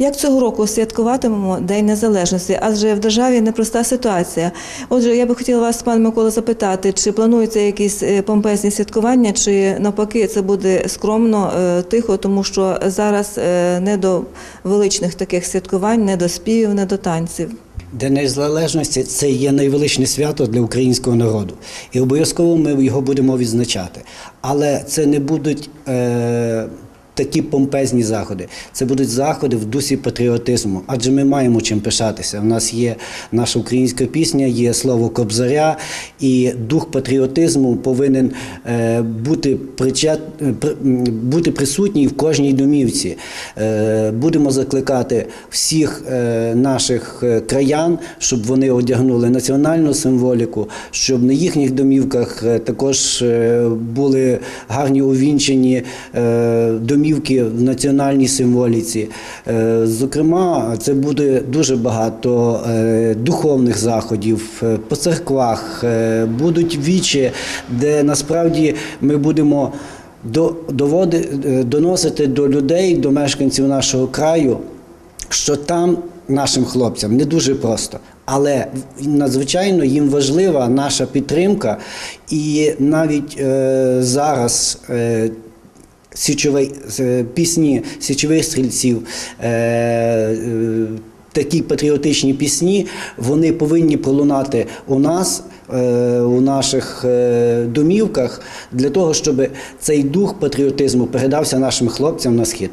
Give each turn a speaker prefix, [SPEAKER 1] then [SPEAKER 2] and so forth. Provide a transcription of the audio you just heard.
[SPEAKER 1] Як цього року святкуватимемо День Незалежності? Адже в державі непроста ситуація. Отже, я би хотіла вас, пан Микола, запитати, чи плануються якісь е, помпезні святкування, чи навпаки це буде скромно, е, тихо, тому що зараз е, не до величних таких святкувань, не до співів, не до танців.
[SPEAKER 2] День незалежності це є найвеличне свято для українського народу. І обов'язково ми його будемо відзначати. Але це не будуть такі помпезні заходи. Це будуть заходи в дусі патріотизму. Адже ми маємо чим пишатися. У нас є наша українська пісня, є слово Кобзаря, і дух патріотизму повинен е, бути, причет, е, бути присутній в кожній домівці. Е, будемо закликати всіх наших краян, щоб вони одягнули національну символіку, щоб на їхніх домівках також були гарні увінчені е, домівки в національній символіці. Е, Зокрема, це буде дуже багато е, духовних заходів е, по церквах, будуть вічі, де насправді ми будемо доносити до людей, до мешканців нашого краю, що там нашим хлопцям не дуже просто. Але надзвичайно їм важлива наша підтримка, і навіть е, зараз е, січовий, е, пісні січових стрільців. Е, е, Такі патріотичні пісні вони повинні пролунати у нас, у наших домівках, для того, щоб цей дух патріотизму передався нашим хлопцям на схід.